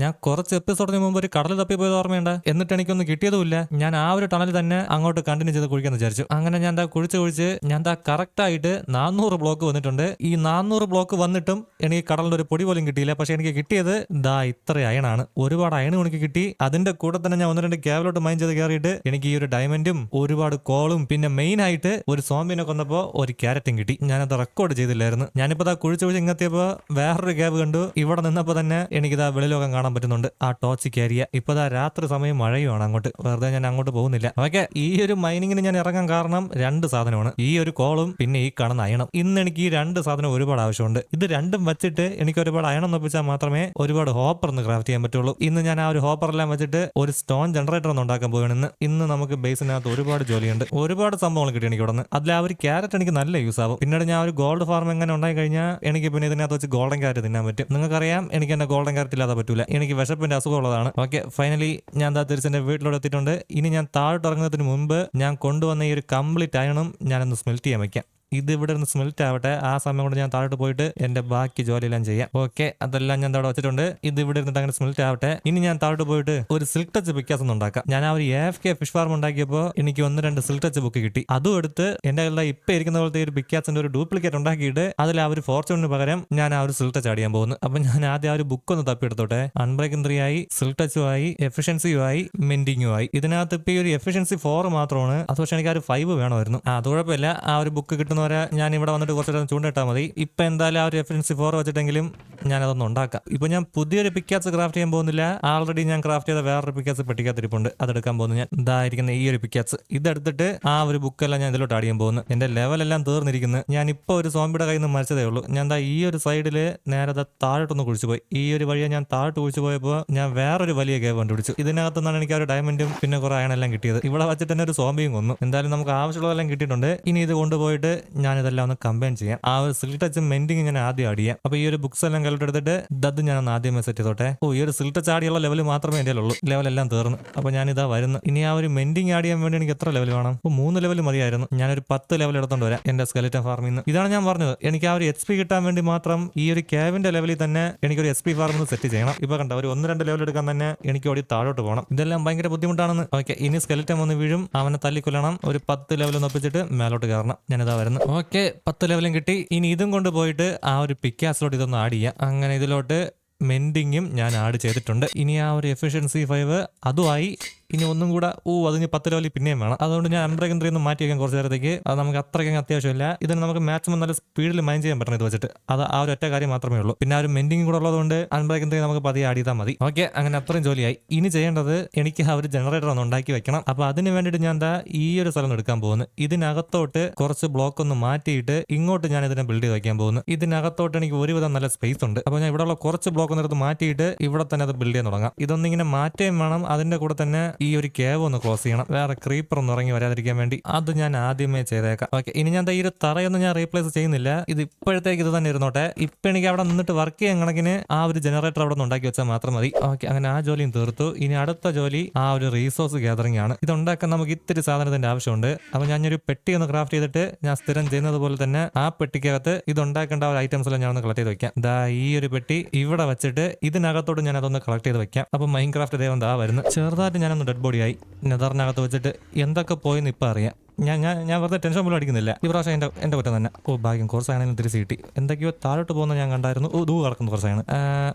ഞാൻ കുറച്ച് എപ്പിസോഡിന് മുമ്പ് ഒരു കടൽ തപ്പി പോയത് ഓർമ്മയുണ്ട്. എന്നിട്ട് എനിക്കൊന്നും കിട്ടിയതുമില്ല. ഞാൻ ആ ഒരു ടണൽ തന്നെ അങ്ങോട്ട് കണ്ടിന്യൂ ചെയ്ത് കുഴിക്കാന്ന് വിചാരിച്ചു. അങ്ങനെ ഞാൻ എന്താ കുഴിച്ച് കുഴിച്ച് ഞാൻ എന്താ കറക്റ്റ് ആയിട്ട് നാനൂറ് ബ്ലോക്ക് വന്നിട്ടുണ്ട്. ഈ നാനൂറ് ബ്ലോക്ക് വന്നിട്ടും എനിക്ക് കടലിന്റെ ഒരു പൊടി പോലും കിട്ടിയില്ല. പക്ഷെ എനിക്ക് കിട്ടിയത് ദാ ഇത്ര അയണാണ്. ഒരുപാട് അയണ് എനിക്ക് കിട്ടി. അതിന്റെ കൂടെ തന്നെ ഞാൻ ഒന്ന് രണ്ട് കേവലോട്ട് മൈൻ ചെയ്ത് കയറിയിട്ട് എനിക്ക് ഈ ഒരു ഡയമണ്ടും ഒരുപാട് കോളും പിന്നെ മെയിൻ ആയിട്ട് ഒരു സോമ്പിനെ കൊന്നപ്പോ ഒരു ക്യാരറ്റും കിട്ടി. ഞാൻ അത് റെക്കോർഡ് ചെയ്തില്ലായിരുന്നു. ഞാനിപ്പോ ദാ കുഴിച്ച് കുഴിച്ച് ഇങ്ങെത്തിയപ്പോ വേറൊരു ക്യാബ് കണ്ടു. ഇവിടെ നിന്നപ്പോ തന്നെ എനിക്കിതാ വെളിലോകം കാണാൻ പറ്റുന്നുണ്ട്. ആ ടോക്സിക് ഏരിയ ഇപ്പൊ ദാ രാത്രി സമയം മഴയുമാണ്. അങ്ങോട്ട് വെറുതെ ഞാൻ അങ്ങോട്ട് പോകുന്നില്ല. ഓക്കെ ഈ ഒരു മൈനിങ്ങിന് ഞാൻ ഇറങ്ങാൻ കാരണം രണ്ട് സാധനമാണ്. ഈ ഒരു കോളും പിന്നെ ഈ കാണുന്ന അയണം. ഇന്ന് എനിക്ക് ഈ രണ്ട് സാധനം ഒരുപാട് ആവശ്യമുണ്ട്. ഇത് രണ്ടും വെച്ചിട്ട് എനിക്ക് ഒരുപാട് അയണം ഒപ്പിച്ചാൽ മാത്രമേ ഒരുപാട് ഹോപ്പർ ഒന്ന് ക്രാഫ്റ്റ് ചെയ്യാൻ പറ്റുള്ളൂ. ഇന്ന് ഞാൻ ആ ഒരു ഹോപ്പർ എല്ലാം വെച്ചിട്ട് ഒരു സ്റ്റോൺ ജനറേറ്റർ ഒന്ന് ഉണ്ടാക്കാൻ പോവുകയാണ് ഇന്ന്. നമുക്ക് ബേസിനകത്ത് ഒരുപാട് ജോലിയുണ്ട്. ഒരുപാട് സംഭവങ്ങൾ കിട്ടി എനിക്ക് ഇവിടെ അതിൽ ആ ഒരു ക്യാരറ്റ് എനിക്ക് നല്ല യൂസ് ആവും. പിന്നീട് ഞാൻ ഒരു ഗോൾഡ് ഫാർം എങ്ങനെ ഉണ്ടായി കഴിഞ്ഞാൽ എനിക്ക് പിന്നെ ഇതിനകത്ത് വെച്ച് ഗോൾഡൻ ക്യാരറ്റ് തിന്നാൻ പറ്റും. നിങ്ങൾക്കറിയാം എനിക്ക് എന്നെ ഗോൾഡൻ ക്യാരറ്റ് ഇല്ലാതെ പറ്റൂല. എനിക്ക് വിശപ്പിന്റെ അസുഖമുള്ളതാണ് ഓക്കെ ഫൈനലി ഞാൻ എന്താ തിരിച്ചെന്റെ വീട്ടിലോട്ട് എത്തിയിട്ടുണ്ട്. ഇനി ഞാൻ താഴോട്ട് ഇറങ്ങുന്നതിന് മുമ്പ് ഞാൻ കൊണ്ടുവന്ന ഈ ഒരു കംപ്ലീറ്റ് അയണും ഞാനൊന്ന് സ്മെൽറ്റ് ചെയ്യാൻ വെക്കാം. ഇത് ഇവിടെ നിന്ന് സ്മെൽറ്റ് ആവട്ടെ. ആ സമയം കൊണ്ട് ഞാൻ താഴോട്ട് പോയിട്ട് എന്റെ ബാക്കി ജോലിയെല്ലാം ചെയ്യാം. ഓക്കെ അതെല്ലാം ഞാൻ അവിടെ വെച്ചിട്ടുണ്ട്. ഇത് ഇവിടെ ഇരുന്നിട്ട് അങ്ങനെ സ്മെൽറ്റ് ആവട്ടെ. ഇനി ഞാൻ താഴോട്ട് പോയിട്ട് ഒരു സിൽക്ക് ടച്ച് പിക്കാസ് ഉണ്ടാക്കാം. ഞാൻ ആ ഒരു എഫ് കെ ഫിഷ് ഫാർം ഉണ്ടാക്കിയപ്പോൾ എനിക്ക് ഒന്ന് രണ്ട് സിൽക്ക് ടച്ച് ബുക്ക് കിട്ടി. അതും എടുത്ത് എന്റെ കയ്യിലുള്ള ഇപ്പൊ ഇരിക്കുന്ന പോലത്തെ ഒരു ബിക്കാസിന്റെ ഒരു ഡ്യൂപ്ലിക്കേറ്റ് ഉണ്ടാക്കിയിട്ട് അതിൽ ആ ഒരു ഫോർച്യൂണിന് പകരം ഞാൻ ആ ഒരു സിൽക്ക് ടച്ച് ചെയ്യാൻ പോകുന്നു. അപ്പൊ ഞാൻ ആദ്യം ആ ഒരു ബുക്ക് ഒന്ന് തപ്പി തപ്പിയെടുത്തോട്ടെ. അൺബ്രേക്കിംഗ് ത്രീ ആയി സിൽക്ക് ടച്ചും ആയി എഫിഷ്യൻസിയും ആയി മെന്റിങ്ങും ആയി ഇതിനകത്ത് ഇപ്പൊ ഈ ഒരു എഫിഷ്യൻസി ഫോർ മാത്രമാണ്. അത് പക്ഷേ എനിക്ക് ആ ഒരു ഫൈവ് വേണമായിരുന്നു. ആ അത് കുഴപ്പമില്ല. ആ ഒരു ബുക്ക് കിട്ടുന്നവരെ ഞാൻ ഇവിടെ വന്നിട്ട് കുറച്ച് നേരം ചൂണ്ടിട്ടാൽ മതി. ഇപ്പൊ എന്തായാലും ആ ഒരു എഫിഷ്യൻസി ഫോർ വെച്ചിട്ടെങ്കിലും ഞാൻ അതൊന്നും ഉണ്ടാക്കാം. ഇപ്പൊ ഞാൻ പുതിയൊരു പിക്കാസ് ക്രാഫ്റ്റ് ചെയ്യാൻ പോകുന്നില്ല. ആൾറെഡി ഞാൻ ക്രാഫ്റ്റ് ചെയ്ത വേറൊരു പിക്കാസ് പെട്ടിക്കാത്തിരിപ്പുണ്ട് അതെടുക്കാൻ പോകുന്നു ഞാൻ. ഇതായിരിക്കുന്ന ഈ ഒരു പിക്കാസ് ഇതെടുത്തിട്ട് ആ ഒരു ബുക്കെല്ലാം ഞാൻ ഇതിലോട്ട് അടിയാൻ പോകുന്നു. എന്റെ ലെവൽ എല്ലാം തീർന്നിരിക്കുന്നു. ഞാൻ ഇപ്പോൾ ഒരു സോമ്പിയുടെ കയ്യിൽ നിന്ന് മരിച്ചതേ ഉള്ളൂ. ഞാൻ എന്താ ഈ ഒരു സൈഡിൽ നേരെ താഴോട്ടൊന്ന് കുഴിച്ചു പോയി. ഈ ഒരു വഴിയെ ഞാൻ താഴോട്ട് കുഴിച്ചു പോയപ്പോൾ ഞാൻ വേറൊരു വലിയ കേവ് കണ്ടുപിടിച്ചു. ഇതിനകത്ത് നിന്നാണ് എനിക്ക് ആ ഒരു ഡയമണ്ടും പിന്നെ കുറെ അയണെല്ലാം കിട്ടിയത്. ഇവിടെ വെച്ചിട്ട് തന്നെ ഒരു സോംബിയും കൊന്നു. എന്തായാലും നമുക്ക് ആവശ്യമുള്ളതെല്ലാം കിട്ടിയിട്ടുണ്ട്. ഇനി ഇത് കൊണ്ടുപോയിട്ട് ഞാൻ ഇതെല്ലാം ഒന്ന് കമ്പൈൻ ചെയ്യാം. ആ ഒരു സിൽ ടച്ച് മെന്റിങ് ഞാൻ ആദ്യം ആഡ് ചെയ്യാം. ഈ ഒരു ബുക്സ് എല്ലാം കലക്ട് എടുത്തിട്ട് ദത് ഞാൻ ഒന്ന് ആദ്യം സെറ്റ് ചെയ്തോട്ടെ. ഓ ഈ ഒരു സിൽ ടച്ച് ആടിയുള്ള ലെവൽ മാത്രമേ എന്റെ ഉള്ളൂ ലെവൽ എല്ലാം തീർന്നു. അപ്പൊ ഞാൻ ഇതാ വരുന്നു ഇനി ആ ഒരു മെന്റിങ് ആഡ് ചെയ്യാൻ വേണ്ടി എനിക്ക് എത്ര ലെവൽ വേണം? അപ്പൊ മൂന്ന് ലെവൽ മതിയായിരുന്നു. ഞാനൊരു പത്ത് ലെവൽ എടുത്തോണ്ട് വരാം എന്റെ സ്കെലിറ്റൻ ഫാർമിൽ നിന്ന്. ഇതാണ് ഞാൻ പറഞ്ഞത്. എനിക്ക് ആ ഒരു എച്ച് പി കിട്ടാൻ വേണ്ടി മാത്രം ഈ ഒരു ക്യാബിന്റെ ലെവലിൽ തന്നെ എനിക്കൊരു എസ് പി ഫാർമിൽ സെറ്റ് ചെയ്യണം. ഇപ്പൊ കണ്ട ഒരു ഒന്ന് രണ്ട് ലെവൽ എടുക്കാൻ തന്നെ എനിക്ക് ഓടി താഴോട്ട് പോകണം. ഇതെല്ലാം ഭയങ്കര ബുദ്ധിമുട്ടാണെന്ന്. ഓക്കെ ഇനി സ്കെലിറ്റൻ വന്ന് വീഴും. അവനെ തല്ലിക്കൊല്ലണം. ഒരു പത്ത് ലെവൽ ഒന്ന് ഒപ്പിച്ചിട്ട് മേലോട്ട് കയറണം. ഞാനിതാ വരുന്നു ഓക്കെ പത്ത് ലെവലും കിട്ടി. ഇനി ഇതും കൊണ്ട് പോയിട്ട് ആ ഒരു പിക്കാസിലോട്ട് ഇതൊന്ന് ആഡ് ചെയ്യാം. അങ്ങനെ ഇതിലോട്ട് മെൻഡിങ്ങും ഞാൻ ആഡ് ചെയ്തിട്ടുണ്ട്. ഇനി ആ ഒരു എഫിഷ്യൻസി ഫൈവ് അതുമായി ഇനി ഒന്നും കൂടെ ഓ അതിന് പത്ത് ലെവലിൽ പിന്നെയും വേണം. അതുകൊണ്ട് ഞാൻ അൺബ്രേക്ക് ത്രീ ഒന്ന് മാറ്റി വയ്ക്കാൻ കുറച്ച് നേരത്തേക്ക്. അത് നമുക്ക് അത്രയ്ക്കും അത്യാവശ്യമില്ല. ഇതിന് നമുക്ക് മാക്സിമം നല്ല സ്പീഡിൽ മൈൻ ചെയ്യാൻ പറ്റണം ഇത് വെച്ചിട്ട്. അത് ആ ഒരു ഒറ്റ കാര്യം മാത്രമേ ഉള്ളൂ. പിന്നെ ആ ഒരു മെൻഡിങ് കൂടെ ഉള്ളതുകൊണ്ട് അൺബ്രേക്ക് ത്രീ നമുക്ക് പതിയെ ചെയ്താൽ മതി. ഓക്കെ അങ്ങനെ അത്രയും ജോലിയായി. ഇനി ചെയ്യേണ്ടത് എനിക്ക് ആ ഒരു ജനറേറ്റർ ഒന്ന് ഉണ്ടാക്കി വെക്കണം. അപ്പൊ അതിന് വേണ്ടിയിട്ട് ഞാൻ എന്താ ഈ ഒരു സ്ഥലം എടുക്കാൻ പോകുന്നു. ഇതിനകത്തോട്ട് കുറച്ച് ബ്ലോക്ക് ഒന്ന് മാറ്റിയിട്ട് ഇങ്ങോട്ട് ഞാൻ ഇതിനെ ബിൽഡ് ചെയ്ത് വയ്ക്കാൻ പോകുന്നു. ഇതിനകത്തോട്ട് എനിക്ക് ഒരുവിധം നല്ല സ്പേസ് ഉണ്ട്. അപ്പോൾ ഞാൻ ഇവിടെയുള്ള കുറച്ച് ബ്ലോക്ക് ഒന്നെടുത്ത് മാറ്റിയിട്ട് ഇവിടെ തന്നെ അത് ബിൽഡ് ചെയ്യാൻ തുടങ്ങാം. ഇതൊന്നിങ്ങനെ മാറ്റേം വേണം. അതിന്റെ കൂടെ തന്നെ ഈ ഒരു കേവ് ഒന്ന് ക്ലോസ് ചെയ്യണം. വേറെ ക്രീപ്പർ ഒന്നും ഇറങ്ങി വരാതിരിക്കാൻ വേണ്ടി അത് ഞാൻ ആദ്യമേ ചെയ്തേക്കാം. ഓക്കെ ഇനി ഞാൻ ഈ ഒരു തറയൊന്നും ഞാൻ റീപ്ലേസ് ചെയ്യുന്നില്ല. ഇത് ഇപ്പോഴത്തേക്ക് ഇത് തന്നെ ഇരുന്നോട്ടെ. ഇപ്പൊ എനിക്ക് അവിടെ നിന്നിട്ട് വർക്ക് ചെയ്യാൻ കണക്കിന് ആ ഒരു ജനറേറ്റർ അവിടെ നിന്ന് ഉണ്ടാക്കി വെച്ചാൽ മാത്രം മതി. ഓക്കെ അങ്ങനെ ആ ജോലിയും തീർത്തു. ഇനി അടുത്ത ജോലി ആ ഒരു റീസോഴ്സ് ഗ്യാതറിംഗ് ആണ്. ഇത് ഉണ്ടാക്കാൻ നമുക്ക് ഇത്തിരി സാധനത്തിന്റെ ആവശ്യമുണ്ട്. അപ്പൊ ഒരു പെട്ടി ഒന്ന് ക്രാഫ്റ്റ് ചെയ്തിട്ട് ഞാൻ സ്ഥിരം ചെയ്യുന്നത് പോലെ തന്നെ ആ പെട്ടിക്കകത്ത് ഇത് ഉണ്ടാക്കേണ്ട ഒരു ഐറ്റംസ് എല്ലാം ഞാൻ ഒന്ന് കളക്ട് ചെയ്ത് വെക്കാം. ദാ ഈ ഒരു പെട്ടി ഇവിടെ വെച്ചിട്ട് ഇതിനകത്തോട് ഞാൻ അതൊന്ന് കളക്ട് ചെയ്ത് വെക്കാം. അപ്പൊ മൈൻ ക്രാഫ്റ്റ് ദൈവം ദാ വരുന്നു. ചെറുതായിട്ട് ഞാനൊന്ന് ഡെഡ് ബോഡി ആയി. നെതറിനകത്ത് വെച്ചിട്ട് എന്തൊക്കെ പോയെന്ന് ഇപ്പം അറിയാം. ഞാൻ ഞാൻ ഞാൻ വെറുതെ ടെൻഷൻ പോലും അടിക്കുന്നില്ല. ഈ പ്രാവശ്യം എന്റെ എന്റെ കുറ്റം തന്നെ. ഓ ഭാഗ്യം കുറച്ചാണെങ്കിലും തിരിച്ച് കിട്ടി. എന്തൊക്കെയോ താഴോട്ട് പോകുന്ന ഞാൻ കണ്ടായിരുന്നു. ഓ ദൂ കിടക്കുന്നു കുറച്ചാണ്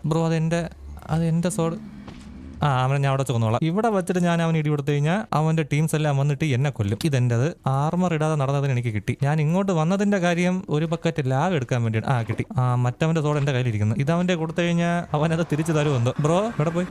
ബ്രോ അത് എന്റെ അത് എന്റെ സോഡ് ആ അവനെ ഞാൻ അവിടെ ചോന്നോളാം. ഇവിടെ വെച്ചിട്ട് ഞാൻ അവൻ ഇടി കൊടുത്തു കഴിഞ്ഞാൽ അവന്റെ ടീംസ് എല്ലാം വന്നിട്ട് എന്നെ കൊല്ലും. ഇതെന്റത് ആർമർ ഇടാതെ നടന്നതിന് എനിക്ക് കിട്ടി. ഞാൻ ഇങ്ങോട്ട് വന്നതിന്റെ കാര്യം ഒരു പക്കറ്റ് ലാഗ് എടുക്കാൻ വേണ്ടി ആ കിട്ടി. ആ മറ്റവന്റെ തോട് എന്റെ കയ്യിലിരിക്കുന്നു. ഇത് അവന്റെ കൊടുത്തു കഴിഞ്ഞാൽ അവൻ അത് തിരിച്ചു തരുമെന്തോ ബ്രോ ഇവിടെ പോയി?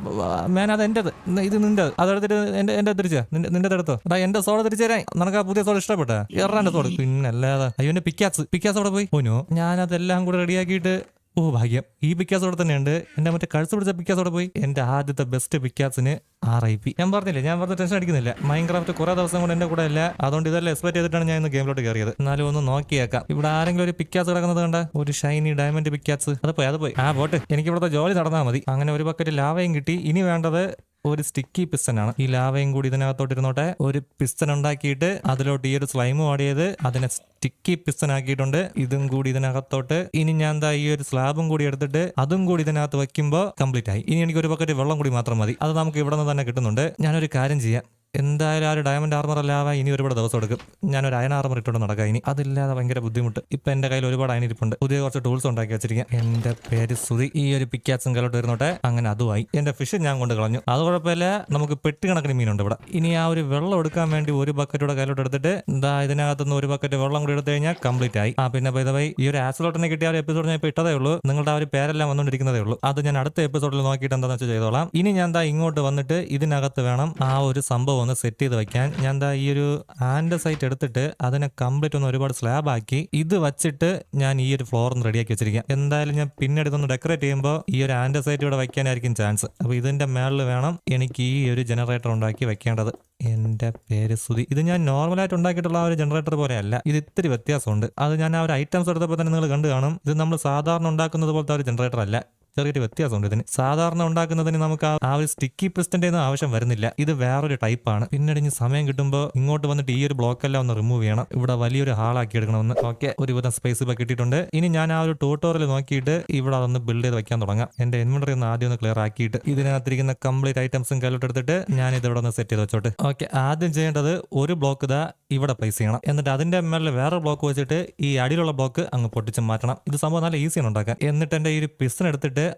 മാൻ അത് എന്റേത് ഇത് നിന്റെ അതെടുത്തിട്ട് എന്റെ എന്റെ തിരിച്ചാ? നിന്റെ നിന്റെ എടുത്തോ എടാ എന്റെ സോഡ് തിരിച്ചു തരാൻ. നിനക്ക് ആ പുതിയ സോഡ് ഇഷ്ടപ്പെട്ട? എറാന്റെ സോഡ് പിന്നല്ലാതെ. അയ്യോ എന്റെ പിക്കാസ് പിക്കാസ് അവിടെ പോയി? ഓനോ ഞാനതെല്ലാം കൂടെ റെഡിയാക്കിയിട്ട് ഓ ഭാഗ്യം. ഈ പിക്കാസ് അവിടെ തന്നെയുണ്ട്. എന്റെ മറ്റേ കഴുത്ത് പിടിച്ച പിക്കാസ് അവിടെ പോയി. എന്റെ ആദ്യത്തെ ബെസ്റ്റ് പിക്കാസിന് ആർ ഐ പി. ഞാൻ പറഞ്ഞില്ല ഞാൻ പറഞ്ഞ ടെൻഷൻ അടിക്കുന്നില്ല. മൈൻക്രാഫ്റ്റ് കുറെ ദിവസം കൊണ്ട് എന്റെ കൂടെ അല്ല. അതുകൊണ്ട് ഇതെല്ലാം എക്സ്പെക്ട് ചെയ്തിട്ടാണ് ഞാൻ ഇന്ന് ഗെയിമിലോട്ട് കയറിയത് എന്നാലും ഒന്ന് നോക്കിയേക്കാം. ഇവിടെ ആരെങ്കിലും ഒരു പിക്കാസ് കിടക്കുന്നത് കണ്ട? ഒരു ഷൈനി ഡയമണ്ട് പിക്കാസ് അത് പോയി അത് പോയി. ആ ബോട്ട് എനിക്ക് ഇവിടുത്തെ ജോലി നടന്നാൽ മതി. അങ്ങനെ ഒരു ബക്കറ്റ് ലാവയും കിട്ടി. ഇനി വേണ്ടത് ഒരു സ്റ്റിക്കി പിസ്റ്റൻ ആണ്. ഈ ലാവയും കൂടി ഇതിനകത്തോട്ട് ഇരുന്നോട്ടെ ഒരു പിസ്റ്റൻ ഉണ്ടാക്കിയിട്ട് അതിലോട്ട് ഈ ഒരു സ്ലൈം ആടിയത് അതിനെ സ്റ്റിക്കി പിസ്റ്റൻ ആക്കിയിട്ടുണ്ട്. ഇതും കൂടി ഇതിനകത്തോട്ട്. ഇനി ഞാൻ എന്താ ഈ ഒരു സ്ലാബും കൂടി എടുത്തിട്ട് അതും കൂടി ഇതിനകത്ത് വെക്കുമ്പോൾ കംപ്ലീറ്റ് ആയി. ഇനി എനിക്ക് ഒരു പക്കറ്റ് വെള്ളം കൂടി മാത്രം മതി. അത് നമുക്ക് ഇവിടെ നിന്ന് തന്നെ കിട്ടുന്നുണ്ട്. ഞാനൊരു കാര്യം ചെയ്യാം. എന്തായാലും ആ ഒരു ഡയമണ്ട് ആർമർ അല്ലാതെ ഇനി ഒരുപാട് ദിവസം എടുക്കും. ഞാനൊരു അയൺ ആർമർ ഇട്ടുകൊണ്ട് നടക്കാം. ഇനി അതില്ലാതെ ഭയങ്കര ബുദ്ധിമുട്ട്. ഇപ്പൊ എന്റെ കയ്യിൽ ഒരുപാട് അയൺ ഇരിപ്പുണ്ട്. പുതിയ കുറച്ച് ടൂൾസ് ഉണ്ടാക്കി വെച്ചിരിക്കാം എന്റെ പേര് സുതി ഈ ഒരു പിക്കാസും കലോട്ട് വരുന്നോട്ടെ. അങ്ങനെ അതുമായി. എന്റെ ഫിഷ് ഞാൻ കൊണ്ട് കളഞ്ഞു. അത് കുഴപ്പമില്ല. നമുക്ക് പെട്ടി കണക്കിന് മീനുണ്ട് ഇവിടെ. ഇനി ആ ഒരു വെള്ളം എടുക്കാൻ വേണ്ടി ഒരു ബക്കറ്റൂടെ കയ്യിലോട്ട് എടുത്തിട്ട് എന്താ ഇതിനകത്തുനിന്ന് ഒരു ബക്കറ്റ് വെള്ളം കൂടി എടുത്തു കഴിഞ്ഞാൽ കംപ്ലീറ്റ് ആയി. ആ പിന്നെ പൈതവൈ ഈ ഒരു ആസിലോട്ടിനെ കിട്ടിയ ഒരു എപ്പിസോഡ് ഞാൻ ഇപ്പോൾ ഇട്ടതേ ഉള്ളൂ. നിങ്ങളുടെ ആ ഒരു പേരെല്ലാം വന്നുകൊണ്ടിരിക്കുന്നതേ ഉള്ളൂ. അത് ഞാൻ അടുത്ത എപ്പിസോഡിൽ നോക്കിയിട്ട് എന്താണെന്ന് വെച്ചാൽ ചെയ്തോളാം. ഇനി ഞാൻ എന്താ ഇങ്ങോട്ട് വന്നിട്ട് ഇതിനകത്ത് വേണം ആ ഒരു സംഭവം ഒന്ന് സെറ്റ് ചെയ്ത് വെക്കാൻ. ഞാൻ എന്താ ഈ ഒരു ആൻഡസൈറ്റ് എടുത്തിട്ട് അതിനെ കംപ്ലീറ്റ് ഒന്ന് ഒരുപാട് സ്ലാബ് ആക്കി ഇത് വെച്ചിട്ട് ഞാൻ ഈ ഒരു ഫ്ലോർ ഒന്ന് റെഡിയാക്കി വെച്ചിരിക്കാം. എന്തായാലും ഞാൻ പിന്നീട് ഇതൊന്ന് ഡെക്കറേറ്റ് ചെയ്യുമ്പോൾ ഈ ഒരു ആൻഡസൈറ്റ് ഇവിടെ വെക്കാനായിരിക്കും ചാൻസ് അപ്പോൾ ഇതിന്റെ മേളിൽ വേണം എനിക്ക് ഈ ഒരു ജനറേറ്റർ ഉണ്ടാക്കി വെക്കേണ്ടത്. എന്റെ പേര് സുതി ഇത് ഞാൻ നോർമലായിട്ട് ഉണ്ടാക്കിയിട്ടുള്ള ഒരു ജനറേറ്റർ പോലെയല്ല. ഇത് ഇത്തിരി വ്യത്യാസമുണ്ട്. അത് ഞാൻ ആ ഒരു ഐറ്റംസ് എടുത്തപ്പോൾ തന്നെ നിങ്ങൾ കണ്ടു കാണും. ഇത് നമ്മൾ സാധാരണ ഉണ്ടാക്കുന്നത് പോലത്തെ ഒരു ജനറേറ്റർ അല്ല. ചെറിയൊരു വ്യത്യാസമുണ്ട് ഇതിന്. സാധാരണ ഉണ്ടാക്കുന്നതിന് നമുക്ക് ആ- ഒരു സ്റ്റിക്കി പിസ്റ്റന്റെ ഒന്നും ആവശ്യം വരുന്നില്ല. ഇത് വേറൊരു ടൈപ്പാണ് പിന്നീട് ഇനി സമയം കിട്ടുമ്പോൾ ഇങ്ങോട്ട് വന്നിട്ട് ഈ ഒരു ബ്ലോക്ക് എല്ലാം ഒന്ന് റിമൂവ് ചെയ്യണം. ഇവിടെ വലിയൊരു ഹാളാക്കി എടുക്കണമെന്ന്. ഓക്കെ ഒരുവിധം സ്പേസ് ഇപ്പൊ കിട്ടിയിട്ടുണ്ട്. ഇനി ഞാൻ ആ ഒരു ട്യൂട്ടോറിയൽ നോക്കിയിട്ട് ഇവിടെ അതൊന്ന് ബിൽഡ് ചെയ്ത് വെക്കാൻ തുടങ്ങാം. എന്റെ ഇൻവെന്ററി ഒന്ന് ആദ്യം ഒന്ന് ക്ലിയർ ആക്കിയിട്ട് ഇതിനകത്തിരിക്കുന്ന കംപ്ലീറ്റ് ഐറ്റംസും കയ്യിലോട്ട് ഞാൻ ഇത് ഇവിടെ ഒന്ന് സെറ്റ് ചെയ്ത് വെച്ചോട്ട്. ഓക്കെ ആദ്യം ചെയ്യേണ്ടത് ഒരു ബ്ലോക്ക് ഇതാ ഇവിടെ പ്ലേസ് ചെയ്യണം. എന്നിട്ട് അതിന്റെ മേലെ വേറെ ബ്ലോക്ക് വെച്ചിട്ട് ഈ അടിയിലുള്ള ബ്ലോക്ക് അങ്ങ് പൊട്ടിച്ച് മാറ്റണം. ഇത് സംഭവം നല്ല ഈസിയാണ് ഉണ്ടാക്കാൻ. എന്നിട്ട് എന്റെ ഈ ഒരു പിസ്റ്റൺ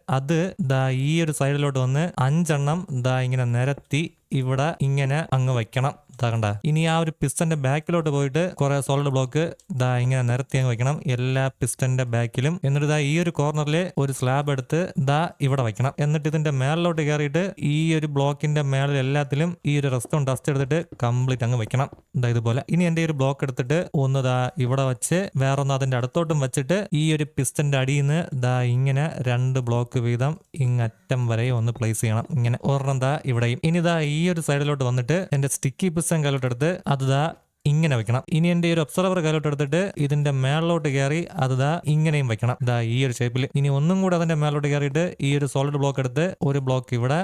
അത് ദാ ഈ ഒരു സൈഡിലോട്ട് വന്ന് അഞ്ചെണ്ണം ദാ ഇങ്ങനെ നിരത്തി ഇവിടെ ഇങ്ങനെ അങ്ങ് വെക്കണം കണ്ട ഇനി ആ ഒരു പിസ്റ്റന്റെ ബാക്കിലോട്ട് പോയിട്ട് കുറെ സോളിഡ് ബ്ലോക്ക് ദാ ഇങ്ങനെ നിരത്തി അങ്ങ് വെക്കണം. എല്ലാ പിസ്റ്റന്റെ ബാക്കിലും എന്നിട്ട് ദാ ഈ ഒരു കോർണറിൽ ഒരു സ്ലാബ് എടുത്ത് ദാ ഇവിടെ വെക്കണം. എന്നിട്ട് ഇതിന്റെ മേളിലോട്ട് കയറിയിട്ട് ഈ ഒരു ബ്ലോക്കിന്റെ മേളിൽ എല്ലാത്തിലും ഈ ഒരു റെസ്റ്റോൺ ഡസ്റ്റ് എടുത്തിട്ട് കംപ്ലീറ്റ് അങ്ങ് വെക്കണം. ദാ ഇതുപോലെ. ഇനി എന്റെ ഒരു ബ്ലോക്ക് എടുത്തിട്ട് ഒന്ന് ദാ ഇവിടെ വെച്ച് വേറൊന്ന് അതിന്റെ അടുത്തോട്ടും വെച്ചിട്ട് ഈ ഒരു പിസ്റ്റന്റെ അടിയിൽ നിന്ന് ദാ ഇങ്ങനെ രണ്ട് ബ്ലോക്ക് വീതം ഇങ്ങറ്റം വരെ ഒന്ന് പ്ലേസ് ചെയ്യണം. ഇങ്ങനെ ഒരെണ്ണം ദാ ഇവിടെയും. ഇനി ദാ ഈ ഒരു സൈഡിലോട്ട് വന്നിട്ട് എന്റെ സ്റ്റിക്കി പിസ്റ്റൻ കലോട്ട് എടുത്ത് അത് ദാ ഇങ്ങനെ വെക്കണം. ഇനി എന്റെ ഒരു ഒബ്സർവർ കയ്യിലോട്ട് എടുത്തിട്ട് ഇതിന്റെ മേളിലോട്ട് കയറി അത് ദാ ഇങ്ങനെയും വെക്കണം. ദാ ഈ ഒരു ഷേപ്പിൽ ഇനി ഒന്നും കൂടെ അതിന്റെ മേളിലോട്ട് കയറിയിട്ട് ഈ ഒരു സോളിഡ് ബ്ലോക്ക് എടുത്ത് ഒരു ബ്ലോക്ക് ഇവിടെ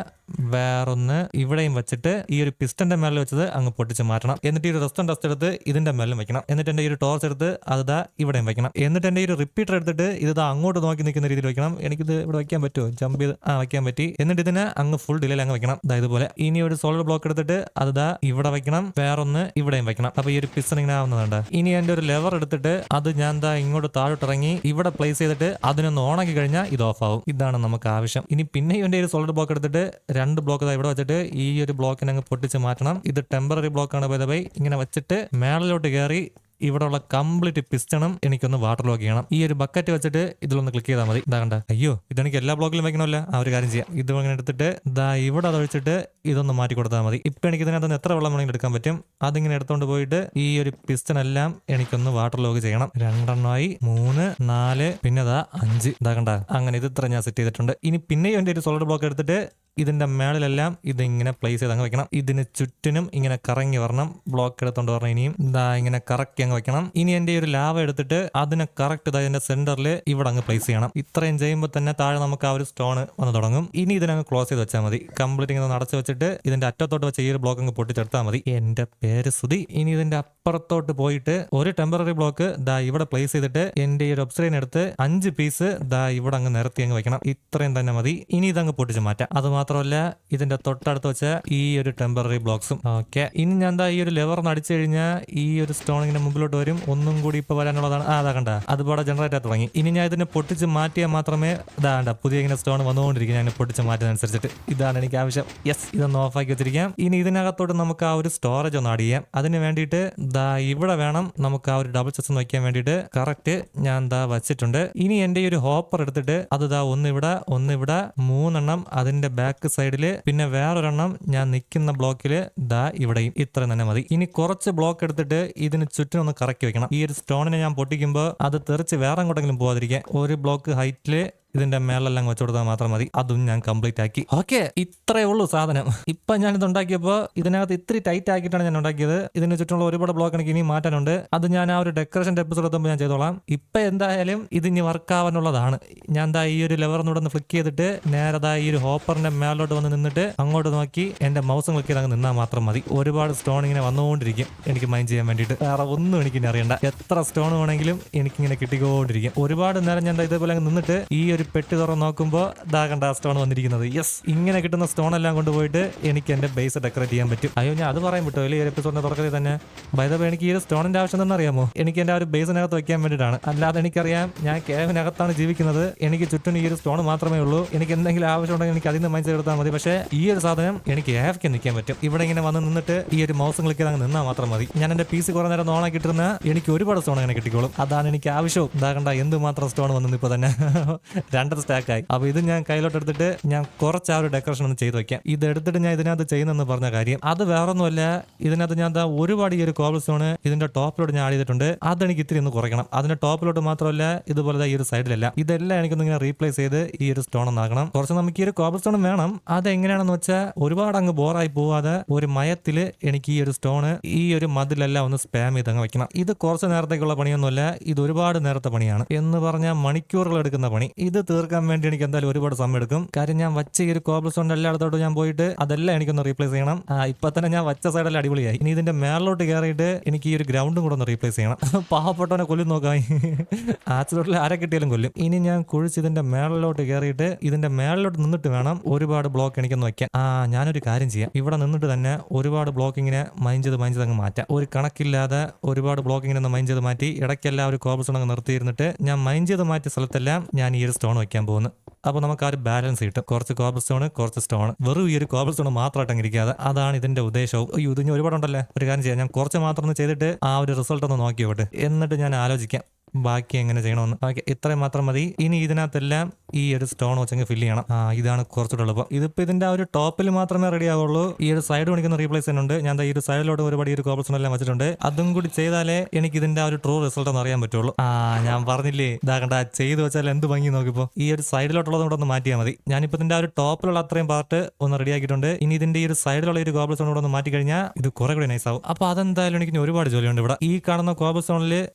വേറൊന്ന് ഇവിടെയും വെച്ചിട്ട് ഈ ഒരു പിസ്റ്റന്റെ മേളിൽ വെച്ചത് അങ്ങ് പൊട്ടിച്ച് മാറ്റണം. എന്നിട്ട് ഈ ഒരു റെസ്റ്റൻ ഡസ്റ്റ് എടുത്ത് ഇതിന്റെ മേലും വെക്കണം. എന്നിട്ട് എന്റെ ഈ ഒരു ടോർച്ച് എടുത്ത് അത് ദാ ഇവിടെയും വെക്കണം. എന്നിട്ട് എന്റെ ഈ ഒരു റിപ്പീറ്റർ എടുത്തിട്ട് ഇത് അങ്ങോട്ട് നോക്കി നിൽക്കുന്ന രീതിയിൽ വെക്കണം. എനിക്കിത് ഇവിടെ വെക്കാൻ പറ്റുമോ? ജമ്പ് ചെയ്ത് ആ വെക്കാൻ പറ്റി. എന്നിട്ട് ഇതിനെ അങ്ങ് ഫുൾ ഡിലേ അങ്ങ് വെക്കണം. ദാ ഇതുപോലെ. ഇനി ഒരു സോളിഡ് ബ്ലോക്ക് എടുത്തിട്ട് അത് ദാ ഇവിടെ വെക്കണം. വേറൊന്ന് ഇവിടെയും വെക്കണം. അപ്പൊ ഈ ഒരു പിസ്റ്റൺ ഇങ്ങനെ ആവുന്നതുണ്ട്. ഇനി എന്റെ ഒരു ലെവർ എടുത്തിട്ട് അത് ഞാൻ എന്താ ഇങ്ങോട്ട് താഴോട്ട് ഇറങ്ങി ഇവിടെ പ്ലേസ് ചെയ്തിട്ട് അതിനൊന്ന് ഓണാക്കി കഴിഞ്ഞാൽ ഇത് ഓഫ് ആവും. ഇതാണ് നമുക്ക് ആവശ്യം. ഇനി പിന്നെ ഇവന്റെ ഒരു സോളിഡ് ബ്ലോക്ക് എടുത്തിട്ട് രണ്ട് ബ്ലോക്ക് ഇവിടെ വെച്ചിട്ട് ഈ ഒരു ബ്ലോക്കിനെ അങ്ങ് പൊട്ടിച്ച് മാറ്റണം. ഇത് ടെമ്പററി ബ്ലോക്കാണ് ബൈ ഇങ്ങനെ വെച്ചിട്ട് മേളിലോട്ട് കയറി ഇവിടെയുള്ള കംപ്ലീറ്റ് പിസ്റ്റണും എനിക്കൊന്ന് വാട്ടർ ലോക്ക് ചെയ്യണം. ഈ ഒരു ബക്കറ്റ് വെച്ചിട്ട് ഇതിലൊന്ന് ക്ലിക്ക് ചെയ്താൽ മതി. ഇതാ കണ്ട? അയ്യോ ഇതെനിക്ക് എല്ലാ ബ്ലോക്കിലും വെക്കണമല്ല. ആ ഒരു കാര്യം ചെയ്യാം. ഇത് അങ്ങനെ എടുത്തിട്ട് ദാ ഇവിടെ അതൊഴിച്ചിട്ട് ഇതൊന്ന് മാറ്റി കൊടുത്താൽ മതി. ഇപ്പൊ എനിക്ക് ഇതിനകത്ത് എത്ര വെള്ളം വേണമെങ്കിലും എടുക്കാൻ പറ്റും? അതിങ്ങനെ എടുത്തോണ്ട് പോയിട്ട് ഈ ഒരു പിസ്റ്റൺ എല്ലാം എനിക്കൊന്ന് വാട്ടർ ലോക്ക് ചെയ്യണം. രണ്ടെണ്ണമായി മൂന്ന് നാല് പിന്നെ ദാ അഞ്ച്. ഇതാ കണ്ട? അങ്ങനെ ഇത് ഇത്ര ഞാൻ സെറ്റ് ചെയ്തിട്ടുണ്ട്. ഇനി പിന്നെയും എന്റെ ഒരു സോളിഡ് ബ്ലോക്ക് എടുത്തിട്ട് ഇതിന്റെ മേളിലെല്ലാം ഇതിങ്ങനെ പ്ലേസ് ചെയ്ത് അങ്ങ് വെക്കണം. ഇതിന് ചുറ്റിനും ഇങ്ങനെ കറങ്ങി വരണം. ബ്ലോക്ക് എടുത്തോണ്ട് വരണം ഇനിയും. ഇതാ ഇങ്ങനെ കറക്കി അങ്ങ് വെക്കണം. ഇനി എന്റെ ഈ ഒരു ലാവ എടുത്തിട്ട് അതിനെ കറക്റ്റ് ഇതാ ഇതിന്റെ സെന്ററിൽ ഇവിടെ അങ്ങ് പ്ലേസ് ചെയ്യണം. ഇത്രയും ചെയ്യുമ്പോൾ തന്നെ താഴെ നമുക്ക് ആ ഒരു സ്റ്റോൺ വന്ന് തുടങ്ങും. ഇനി ഇതിനങ്ങ് ക്ലോസ് ചെയ്ത് വെച്ചാൽ മതി. കംപ്ലീറ്റ് ഇങ്ങനെ നടച്ച് വെച്ചിട്ട് ഇതിന്റെ അറ്റത്തോട്ട് വെച്ച് ഈ ഒരു ബ്ലോക്ക് അങ്ങ് പൊട്ടിച്ചെടുത്താൽ മതി. എന്റെ പേര് സുതി ഇനി ഇതിന്റെ അപ്പുറത്തോട്ട് പോയിട്ട് ഒരു ടെമ്പററി ബ്ലോക്ക് ദാ ഇവിടെ പ്ലേസ് ചെയ്തിട്ട് എന്റെ ഈ ഒരു ഒബ്സ്ട്രെയിൻ എടുത്ത് അഞ്ച് പീസ് ദാ ഇവിടെ അങ്ങ് നിരത്തി അങ്ങ് വെക്കണം. ഇത്രയും തന്നെ മതി. ഇനി ഇതങ്ങ് പൊട്ടിച്ച് മാറ്റാം. അത് മാത്രമല്ല ഇതിന്റെ തൊട്ടടുത്ത് വെച്ച ഈ ഒരു ടെമ്പററി ബ്ലോക്സും ഓക്കെ. ഇനി ഞാൻ എന്താ ഈ ഒരു ലെവർ അടിച്ചു കഴിഞ്ഞാൽ ഈ ഒരു സ്റ്റോൺ ഇങ്ങനെ മുമ്പിലോട്ട് വരും. ഒന്നും കൂടി ഇപ്പൊ വരാനുള്ളതാണ്. ആ അതാ കണ്ട. അതുപോലെ ജനറേറ്റ് തുടങ്ങി. ഇനി ഞാൻ ഇതിനെ പൊട്ടിച്ച് മാറ്റിയാൽ മാത്രമേ ഇതാണ്ട പുതിയ ഇങ്ങനെ സ്റ്റോൺ വന്നുകൊണ്ടിരിക്കും ഞാൻ പൊട്ടിച്ച് മാറ്റുന്നതനുസരിച്ചിട്ട് ഇതാണ് എനിക്ക് ആവശ്യം. യെസ് ഇതൊന്ന് ഓഫ് ആക്കി വെച്ചിരിക്കാം. ഇനി ഇതിനകത്തോട്ട് നമുക്ക് ആ ഒരു സ്റ്റോറേജ് ഒന്ന് ആഡ് ചെയ്യാം. അതിന് വേണ്ടിയിട്ട് ദാ ഇവിടെ വേണം നമുക്ക് ആ ഒരു ഡബിൾ ചെസ് ഒന്ന് വയ്ക്കാൻ വേണ്ടിയിട്ട്. കറക്റ്റ് ഞാൻ ദാ വച്ചിട്ടുണ്ട്. ഇനി എന്റെ ഈ ഒരു ഹോപ്പർ എടുത്തിട്ട് അത് ദാ ഒന്ന് ഇവിടെ ഒന്ന് ഇവിടെ മൂന്നെണ്ണം അതിന്റെ ബാക്ക് സൈഡിൽ പിന്നെ വേറൊരെണ്ണം ഞാൻ നിൽക്കുന്ന ബ്ലോക്കിൽ ദാ ഇവിടെയും ഇത്ര തന്നെ മതി. ഇനി കുറച്ച് ബ്ലോക്ക് എടുത്തിട്ട് ഇതിന് ചുറ്റിനും ഒന്ന് കറക്കി വെക്കണം. ഈ ഒരു സ്റ്റോണിനെ ഞാൻ പൊട്ടിക്കുമ്പോൾ അത് തെറിച്ച് വേറെ എങ്ങോട്ടെങ്കിലും പോകാതിരിക്കാൻ ഒരു ബ്ലോക്ക് ഹൈറ്റിൽ ഇതിന്റെ മേളെല്ലാം വെച്ചു കൊടുത്താൽ മാത്രം മതി. അതും ഞാൻ കംപ്ലീറ്റ് ആക്കി. ഓക്കെ ഇത്രേ ഉള്ളൂ സാധനം. ഇപ്പൊ ഞാൻ ഇത് ഉണ്ടാക്കിയപ്പോ ഇതിനകത്ത് ഇത്തിരി ടൈറ്റ് ആക്കിയിട്ടാണ് ഞാൻ ഉണ്ടാക്കിയത്. ഇതിന് ചുറ്റുമുള്ള ഒരുപാട് ബ്ലോക്ക് എനിക്ക് ഇനി മാറ്റാനുണ്ട്. അത് ഞാൻ ആ ഒരു ഡെക്കറേഷൻ എപ്പിസോഡ് എത്തുമ്പോൾ ഞാൻ ചെയ്തോളാം. ഇപ്പൊ എന്തായാലും ഇത് ഇനി വർക്ക് ആവാനുള്ളതാണ്. ഞാൻ എന്താ ഈ ഒരു ലെവറിനൂടെ ഒന്ന് ഫ്ലിക്ക് ചെയ്തിട്ട് നേരതാ ഈ ഒരു ഹോപ്പറിന്റെ മേലോട്ട് വന്ന് നിന്നിട്ട് അങ്ങോട്ട് നോക്കി എന്റെ മൗസ് ക്ലിക്ക് ചെയ്ത് അങ്ങ് നിന്നാൽ മാത്രം മതി. ഒരുപാട് സ്റ്റോൺ ഇങ്ങനെ വന്നുകൊണ്ടിരിക്കും. എനിക്ക് മൈൻഡ് ചെയ്യാൻ വേണ്ടിയിട്ട്. വേറെ ഒന്നും എനിക്ക് ഇനി അറിയണ്ട. എത്ര സ്റ്റോൺ വേണമെങ്കിലും എനിക്കിങ്ങനെ കിട്ടിക്കൊണ്ടിരിക്കും. ഒരുപാട് നേരം ഞാൻ ഇതേപോലെ അങ്ങ് നിന്നിട്ട് ഈ ഒരു പെട്ടി തുറന്ന് നോക്കുമ്പോൾ ദാ ആ സ്റ്റോൺ വന്നിരിക്കുന്നത്. യെസ് ഇങ്ങനെ കിട്ടുന്ന സ്റ്റോൺ എല്ലാം കൊണ്ടുപോയിട്ട് എനിക്ക് എന്റെ ബേസ് ഡെക്കറേറ്റ് ചെയ്യാൻ പറ്റും. അയ്യോ ഞാൻ അത് പറയാൻ പറ്റുമോ ഈ ഒരു എപ്പിസോഡിന്റെ തുടക്കത്തിൽ തന്നെ. ബൈദവ എനിക്ക് ഈ ഒരു സ്റ്റോണിന്റെ ആവശ്യം തന്നെ അറിയാമോ? എനിക്ക് എന്റെ ആ ഒരു ബേസിനകത്ത് വയ്ക്കാൻ വേണ്ടിയിട്ടാണ്. അല്ലാതെ എനിക്കറിയാം ഞാൻ കേവിനകത്താണ് ജീവിക്കുന്നത്. എനിക്ക് ചുറ്റും ഈ ഒരു സ്റ്റോൺ മാത്രമേ ഉള്ളൂ. എനിക്ക് എന്തെങ്കിലും ആവശ്യം ഉണ്ടെങ്കിൽ എനിക്ക് അതിൽ നിന്ന് മൈൻഡ് എടുത്താൽ മതി. പക്ഷേ ഈ ഒരു സാധനം എനിക്ക് ഏഫ്ക്ക് നിൽക്കാൻ പറ്റും. ഇവിടെ ഇങ്ങനെ വന്ന് നിന്നിട്ട് ഈ ഒരു മൗസും ക്ലിക്ക് അങ്ങ് നിന്നാൽ മാത്രം മതി. ഞാൻ എന്റെ പി സി കുറെ നേരം നോണാക്കി കിട്ടുന്ന എനിക്ക് ഒരുപാട് സ്റ്റോൺ അങ്ങനെ കിട്ടിക്കോളും. അതാണ് എനിക്ക് ആവശ്യവും. ഇതാകണ്ട എന്ത് മാത്രം സ്റ്റോൺ വന്നിപ്പോൾ തന്നെ. രണ്ടര സ്റ്റാക്കായി അപ്പൊ ഇത് ഞാൻ കയ്യിലോട്ട് എടുത്തിട്ട് ഞാൻ കുറച്ച് ആ ഒരു ഡെക്കറേഷൻ ഒന്ന് ചെയ്ത് വെക്കാം. ഇത് എടുത്തിട്ട് ഞാൻ ഇതിനകത്ത് ചെയ്യുന്നെന്ന് പറഞ്ഞ കാര്യം. അത് വേറൊന്നുമല്ല ഇതിനകത്ത് ഞാൻ ദാ ഒരുപാട് ഈ ഒരു കോബിൾ സ്റ്റോണ് ഇതിന്റെ ടോപ്പിലോട്ട് ഞാൻ ആഡ് ചെയ്തിട്ടുണ്ട് അതെനിക്ക് ഇത്തിരി ഒന്ന് കുറയ്ക്കണം. അതിന്റെ ടോപ്പിലോട്ട് മാത്രമല്ല ഇതുപോലെ ഈ ഒരു സൈഡിലല്ല ഇതെല്ലാം എനിക്കൊന്ന് ഇങ്ങനെ റീപ്ലേസ് ചെയ്ത് ഈ ഒരു സ്റ്റോൺ ഒന്നാക്കണം കുറച്ച് നമുക്ക് ഈ ഒരു കോബിൾ സ്റ്റോൺ വേണം. അത് എങ്ങനെയാണെന്ന് വെച്ചാൽ ഒരുപാട് അങ്ങ് ബോറായി പോവാതെ ഒരു മയത്തിൽ എനിക്ക് ഈ ഒരു സ്റ്റോണ് ഈ ഒരു മതിലെല്ലാം ഒന്ന് സ്പാം ചെയ്ത് അങ്ങ് വെക്കണം. ഇത് കുറച്ച് നേരത്തേക്കുള്ള പണിയൊന്നുമല്ല ഇത് ഒരുപാട് നേരത്തെ പണിയാണ്. എന്ന് പറഞ്ഞാൽ മണിക്കൂറുകൾ എടുക്കുന്ന പണി. ഇത് തീർക്കാൻ വേണ്ടി എനിക്ക് എന്തായാലും ഒരുപാട് സമയം എടുക്കും കാര്യം ഞാൻ വച്ച ഈ ഒരു കോബിൾ സ്റ്റോൺ എല്ലായിടത്തോട്ട് ഞാൻ പോയിട്ട് അതെല്ലാം എനിക്കൊന്ന് റീപ്ലേസ് ചെയ്യണം. ഇപ്പൊ തന്നെ ഞാൻ വച്ച സൈഡെല്ലാം അടിപൊളിയായി. ഇനി ഇതിന്റെ മേളിലോട്ട് കയറിയിട്ട് എനിക്ക് ഈ ഒരു ഗ്രൗണ്ടും കൂടെ ഒന്ന് റീപ്ലേസ് ചെയ്യണം. പാവപ്പെട്ടവനെ കൊല്ലും നോക്കാം. ആച്ചിലോട്ടിൽ ആരെ കിട്ടിയാലും കൊല്ലും. ഇനി ഞാൻ കുഴിച്ച് ഇതിന്റെ മേളിലോട്ട് കയറിയിട്ട് ഇതിന്റെ മേളിലോട്ട് നിന്നിട്ട് വേണം ഒരുപാട് ബ്ലോക്ക് എനിക്കൊന്ന് വെക്കാം ആ ഞാനൊരു കാര്യം ചെയ്യാം. ഇവിടെ നിന്നിട്ട് തന്നെ ഒരുപാട് ബ്ലോക്ക് ഇങ്ങനെ മൈൻഡ് ചെയ്ത് മൈൻഡ് ചെയ്ത് അങ്ങ് മാറ്റാം. ഒരു കണക്കില്ലാതെ ഒരുപാട് ബ്ലോക്ക് ഇങ്ങനെ ഒന്ന് മൈൻഡ് ചെയ്ത് മാറ്റി ഇടയ്ക്കെല്ലാം ഒരു കോബിൾ സ്റ്റോൺ അങ്ങ് നിർത്തിയിരുന്നിട്ട് ഞാൻ മൈൻഡ് ചെയ്ത് മാറ്റിയ സ്ഥലത്തെല്ലാം ഞാൻ ഈ ഒരു സ്റ്റോൺ വെക്കാൻ പോകുന്നു. അപ്പോൾ നമുക്ക് ആ ഒരു ബാലൻസ് കിട്ടും. കുറച്ച് കോബിൾ സ്റ്റോൺ കുറച്ച് സ്റ്റോൺ വെറും ഈ ഒരു കോബിൾ സ്റ്റോൺ മാത്രമായിട്ട് അങ്ങ് അതാണ് ഇതിന്റെ ഉദ്ദേശവും. അയ്യോ ഇതിന് ഒരുപാടുണ്ടല്ലേ? ഒരു കാര്യം ചെയ്യാം. ഞാൻ കുറച്ച് മാത്രം ഒന്ന് ചെയ്തിട്ട് ആ ഒരു റിസൾട്ട് ഒന്ന് നോക്കി നോക്കട്ടെ എന്നിട്ട് ഞാൻ ആലോചിക്കാം. ബാക്കി എങ്ങനെ ചെയ്യണമെന്ന്. ഓക്കെ ഇത്രയും മാത്രം മതി. ഇനി ഇതിനകത്തെല്ലാം ഈ ഒരു സ്റ്റോൺ വെച്ചെങ്കിൽ ഫില്ല് ചെയ്യണം. ഇതാണ് കുറച്ചുകൂടെ എളുപ്പം. ഇതിപ്പോൾ ഇതിന്റെ ആ ഒരു ടോപ്പിൽ മാത്രമേ റെഡി ആവുള്ളൂ. ഈ ഒരു സൈഡ് പണിക്കുന്ന റീപ്ലേസ് ചെയ്യുന്നുണ്ട്. ഞാൻ ഈ ഒരു സൈഡിലോട്ട് ഒരുപാട് ഒരു കോബിൾ സ്റ്റോൺ എല്ലാം വെച്ചിട്ടുണ്ട്. അതും കൂടി ചെയ്താലേ എനിക്ക് ഇതിന്റെ ആ ഒരു ട്രൂ റിസൾട്ട് എന്ന് അറിയാൻ പറ്റുള്ളൂ. ആ ഞാൻ പറഞ്ഞില്ലേ ഇതാകണ്ട ചെയ്ത് വെച്ചാൽ എന്ത് ഭംഗി നോക്കിപ്പോ. ഈ ഒരു സൈഡിലോട്ടുള്ളത് കൂടെ ഒന്ന് മാറ്റിയാൽ മതി. ഞാനിപ്പോൾ ഇതിന്റെ ആ ഒരു ടോപ്പിലുള്ള അത്രയും പാർട്ട് ഒന്ന് റെഡി ആക്കിയിട്ടുണ്ട്. ഇനി ഇതിന്റെ ഈ ഒരു സൈഡിലുള്ള ഒരു കോബിൾ സ്റ്റോൺ കൂടെ ഒന്ന് മാറ്റി കഴിഞ്ഞാൽ ഇത് കുറെ കൂടി നൈസ് ആവും. അപ്പൊ അതെന്തായാലും എനിക്ക് ഒരുപാട് ജോലിയുണ്ട് ഇവിടെ. ഈ കാണുന്ന കോബിൾ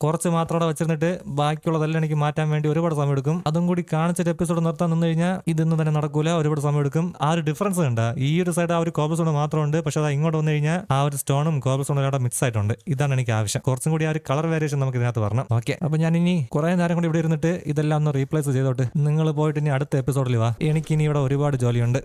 കുറച്ച് മാത്രം അവിടെ വെച്ചിരുന്നിട്ട് ബാക്കിയുള്ളതെല്ലാം എനിക്ക് മാറ്റാൻ വേണ്ടി ഒരുപാട് സമയം എടുക്കും അതും കൂടി കാണിച്ചിട്ട് എപ്പിസോഡ് നിർത്താൻ നിന്ന് കഴിഞ്ഞാൽ ഇതൊന്നും തന്നെ നടക്കൂല ഒരുപാട് സമയം എടുക്കും ആ ഒരു ഡിഫറൻസ് ഉണ്ട് ഈ ഒരു സൈഡ് ആ ഒരു കോബിൾ സ്റ്റോൺ മാത്രമുണ്ട് പക്ഷെ അത് ഇങ്ങോട്ട് വന്നു കഴിഞ്ഞാൽ ആ ഒരു സ്റ്റോണും കോബിൾ സ്റ്റോണും അവിടെ മിക്സ് ആയിട്ടുണ്ട്. ഇതാണ് എനിക്ക് ആവശ്യം. കുറച്ചും കൂടി ആ ഒരു കളർ വേരിയേഷൻ നമുക്ക് ഇതിനകത്ത് വരണം. ഓക്കെ. അപ്പൊ ഞാൻ ഇനി കുറെ നേരം കൂടി ഇവിടെ ഇരുന്നിട്ട് ഇതെല്ലാം ഒന്ന് റീപ്ലേസ് ചെയ്തോട്ട്. നിങ്ങൾ പോയിട്ട് ഇനി അടുത്ത എപ്പിസോഡിൽ വാ. എനിക്ക് ഇനി ഇവിടെ ഒരുപാട് ജോലിയുണ്ട്.